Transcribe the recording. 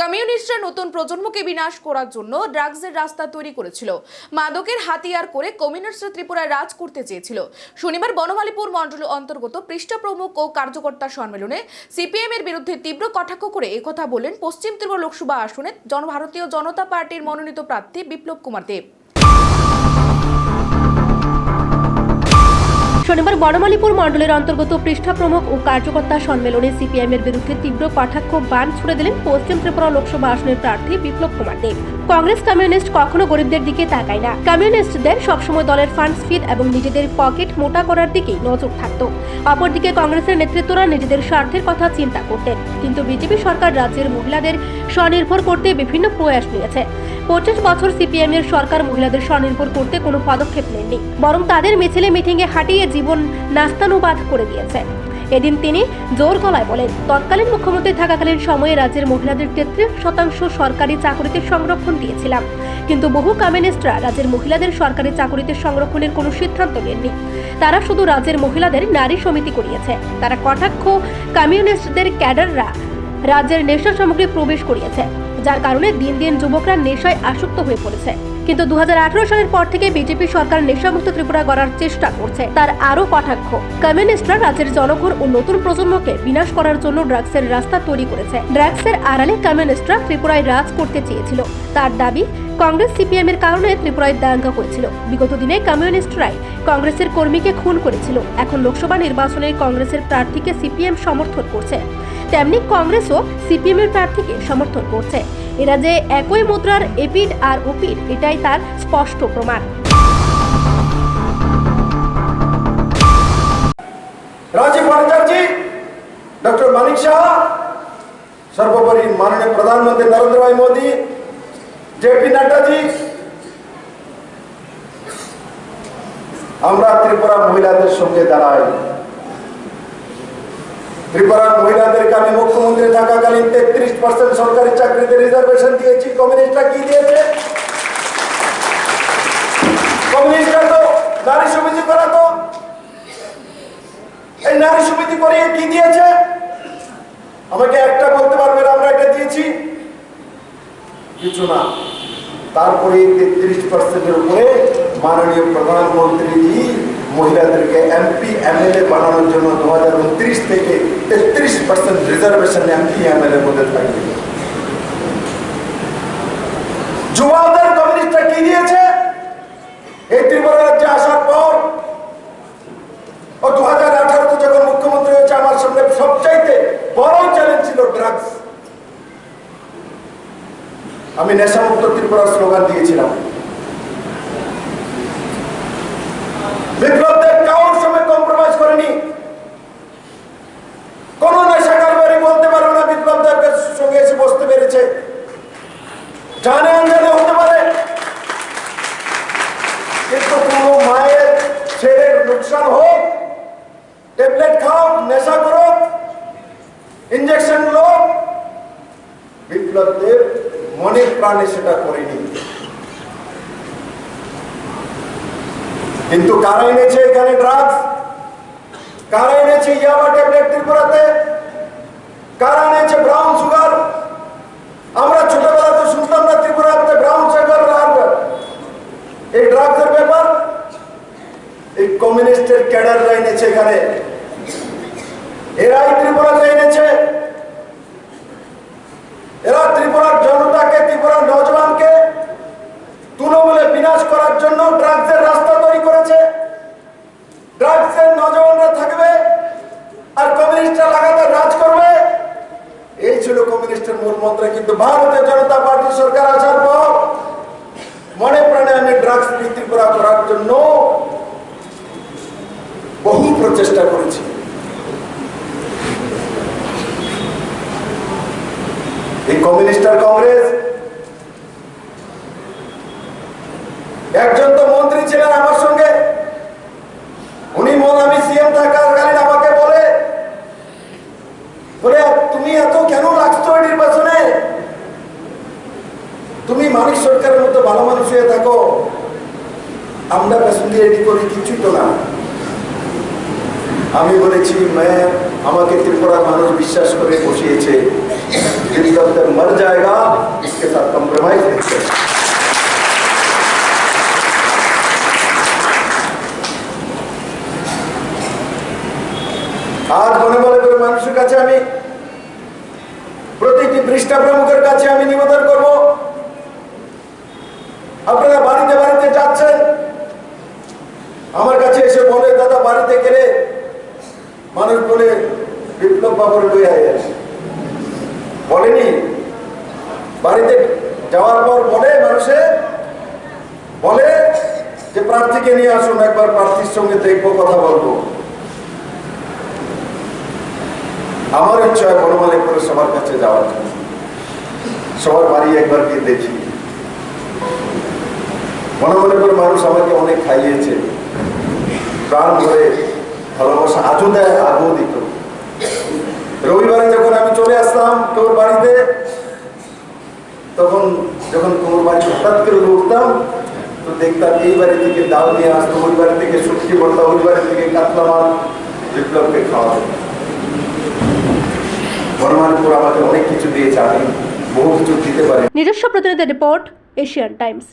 কমিউনিস্টরা নতুন প্রজন্মকে বিনাশ করার জন্য ড্রাগসের রাস্তা তৈরি করেছিল। মাদকের হাতিয়ার করে কমিউনিস্টরা ত্রিপুরায় রাজ করতে চেয়েছিল। শনিবার বনমালীপুর মন্ডল অন্তর্গত পৃষ্ঠপ্রমুখ ও কার্যকর্তা সম্মেলনে সিপিএম এর বিরুদ্ধে তীব্র কটাক্ষ করে একথা বলেন পশ্চিম ত্রিপুরা লোকসভা আসনে জনভারতীয় জনতা পার্টির মনোনীত প্রার্থী বিপ্লব কুমার দেব। শনিবার বড়মালীপুর মণ্ডলের অন্তর্গত পৃষ্ঠা প্রমুখ ও কার্যকর্তা সম্মেলনে সিপিএম এর বিরুদ্ধে তীব্র কটাক্ষ বান ছুড়ে দিলেন পশ্চিম ত্রিপুরা লোকসভা আসনের প্রার্থী বিপ্লব কুমার দেব। কংগ্রেস কমিউনিস্ট কখনো গরিবদের দিকে তাকায় না। কমিউনিস্টদের সবসময় দলের ফান্ড ফিড এবং নিজেদের পকেট মোটা করার দিকেই নজর থাকতো। অপরদিকে কংগ্রেসের নেতৃত্বরা নিজেদের স্বার্থের কথা চিন্তা করতেন। কিন্তু বিজেপি সরকার রাজ্যের মহিলাদের স্বনির্ভর করতে বিভিন্ন প্রয়াস নিয়েছে। পঁচিশ বছর সিপিএম এর সরকার মহিলাদের স্বনির্ভর করতে কোনো পদক্ষেপ নেননি। বরং তাদের মিছিলে মিটিংয়ে হাঁটিয়ে জীবন নাস্তানুবাদ করে দিয়েছে। এদিন তিনি জোর গলায় বলেন, তৎকালীন মুখ্যমন্ত্রী থাকাকালীন সময়ে রাজ্যের মহিলাদের তেত্রিশ শতাংশ সরকারি চাকরিতে সংরক্ষণ দিয়েছিলাম। কিন্তু বহু কমিউনিস্টরা রাজ্যের মহিলাদের সরকারি চাকরিতে সংরক্ষণের কোনো সিদ্ধান্ত নেননি। তারা শুধু রাজ্যের মহিলাদের নারী সমিতি করিয়েছে। তারা কটাক্ষ কমিউনিস্টদের ক্যাডাররা রাজ্যের নেশা সামগ্রী প্রবেশ করিয়েছে, যার কারণে দিন দিন যুবকরা নেশায় আসক্ত হয়ে পড়েছে। কিন্তু দু হাজার আঠারো সালের পর থেকে বিজেপি সরকার নেশামুক্ত ত্রিপুরা গড়ার চেষ্টা করছে। তার আরও কটাক্ষ কমিউনিস্টরা রাজ্যের জনগণ ও নতুন প্রজন্মকে বিনাশ করার জন্য ড্রাগসের রাস্তা তৈরি করেছে। ড্রাগসের আড়ালে কমিউনিস্টরা ত্রিপুরায় রাজ করতে চেয়েছিল। তার দাবি, কংগ্রেস সিপিএম এর কারণে ত্রিপুরায় দাঙ্গা হয়েছিল। বিগত দিনে কমিউনিস্টরাই কংগ্রেসের কর্মীকে খুন করেছিল। এখন লোকসভা নির্বাচনে কংগ্রেসের প্রার্থীকে সিপিএম সমর্থন করছে। তেমনি কংগ্রেসও সিপিএম এর প্রার্থীকে সমর্থন করছে। এরা যে একই মুদ্রার এপিড আর ওপিট এটাই তার স্পষ্ট প্রমাণ। রাজীব ভট্টাচার্য, ডক্টর মানিক শাহ, সর্বোপরি মাননীয় প্রধানমন্ত্রী নরেন্দ্র ভাই মোদী জেপি নাড্ডাজি, আমরা ত্রিপুরা মহিলাদের সঙ্গে দাঁড়াই। ত্রিপুরার মহিলাদেরকে আমি মুখ্যমন্ত্রী থাকাকালীন তেত্রিশ পার্সেন্ট সরকারি চাকরিতে রিজার্ভেশন দিয়েছি। কমিউনিস্টরা কি দিয়েছে? কমিউনিস্টরা তো নারী সমিতি করা তো। এই নারী সমিতি করিয়ে কি দিয়েছে? আমাকে একটা বলতে পারবেন, আমরা এটা দিয়েছি। কিছু না। তারপরে তেত্রিশ পার্সেন্টের উপরে মাননীয় প্রধানমন্ত্রীজি মহিলাদেরকে এমপি, এমএলএ বানানোর জন্য দু হাজার উনত্রিশ থেকে তেত্রিশ পার্সেন্ট রিজার্ভেশন এমপি, এমএলএ মধ্যে থাকবে। যুবাদের কমিউনিস্টরা কি দিয়েছে? এই ত্রিপুরা রাজ্যে আসার পর, ও দু হাজার আঠারোতে যখন মুখ্যমন্ত্রী হয়েছে, আমার সামনে সবচাইতে বড় চ্যালেঞ্জ ছিল ড্রাগস আমি নেশামুক্ত ত্রিপুরা স্লোগান দিয়েছিলাম। বিপ্লব দেব কাউর সময় কম্প্রোমাইজ করেনি। কোন নেশাকার বাড়ি বলতে পারবে না বিপ্লব দেবের সঙ্গে এসে বসতে পেরেছে। জানে আঞ্জানে হতে পারে। কিন্তু কোনো মায়ের ছেলের লোকসান হোক, ট্যাবলেট খাও, নেশা করো ইঞ্জেকশন লো বিপ্লব দেব মনে প্রাণে সেটা করেনি। কিন্তু কারা এনেছে এখানে ড্রাগস কারা এনেছে ইয়াবা ট্যাবলেট ত্রিপুরাতে? কারা এনেছে ব্রাউন সুগার আমরা ছোটবেলাতে শুনতাম না ত্রিপুরাতে ব্রাউন সুগার আর এই ড্রাগসের ব্যাপার? এই কমিউনিস্টের ক্যাডাররা এনেছে এখানে এরাই ত্রিপুরাতে এনেছে এরা ত্রিপুরার জনতাকে ত্রিপুরার নজওয়ানকে তৃণমূলে বিনাশ করার জন্য ড্রাগসের রাস্তা তৈরি করেছে ড্রাগসের নজওয়ানরা থাকবে আর কমিউনিস্টরা লাগাতার রাজ করবে। এই ছিল কমিউনিস্টের মূল মন্ত্র, কিন্তু ভারতীয় জনতা পার্টি সরকার আসার পর মনে প্রাণে আমি ড্রাগস ত্রিপুরা করার জন্য বহু প্রচেষ্টা করেছি। এই কমিউনিস্ট আর কংগ্রেস একজন তো মন্ত্রী ছিলেন আমার সঙ্গে উনি মন আমি সিএম থাকাকালীন আমাকে বলে বলে তুমি এত কেন লাগছো এই নির্বাচনে তুমি মানিক সরকারের মতো ভালো মানুষ হয়ে থাকো আমরা পেছন দিয়ে এটি করি কিছুই তো না আমি বলেছি ম্যাম আমাকে ত্রিপুরার মানুষ বিশ্বাস করে বসিয়েছে जिस तब तक मर जाएगा इसके साथ कम्प्रोमाइज नहीं करेगा আজ মনে মনে করে মানুষের কাছে আমি প্রতিটি পৃষ্ঠা প্রমুখের কাছে আমি নিবেদন করব আপনারা বাড়িতে বাড়িতে যাচ্ছেন। আমার কাছে এসে বলে, দাদা, বাড়িতে গেলে মানুষ বলে, বিপ্লব বাবুর লই বলেনি। বাড়িতে যাওয়ার পর বলে মানুষে, বলে যে, প্রার্থীকে নিয়ে আসুন, একবার প্রার্থীর সঙ্গে দেখব, কথা বলব। আমার ইচ্ছা বনমালী করে সবার কাছে যাওয়ার। জন্য সবার বাড়ি একবার গিয়ে দেখি। বনমালী করে মানুষ আমাকে অনেক খাইয়েছে। প্রাণ ধরে ভালোবাসা আজও দেয়, আগেও দিত। রবিবারে যখন আমি চলে আসতাম তোর বাড়িতে, তখন যখন তোমার বাড়ি হঠাৎ করে উঠতাম, তো দেখতাম এই বাড়ি থেকে ডাল নিয়ে আসতো, ওই বাড়ি থেকে শুটকি পড়তাম ওই বাড়ি থেকে কাতলা মাছ, বিপ্লবকে খাওয়া বর্মানপুর আমাকে অনেক কিছু দিয়েছে, আমি বহু কিছু দিতে পারি। নিজস্ব প্রতিনিধি রিপোর্ট, এশিয়ান টাইমস।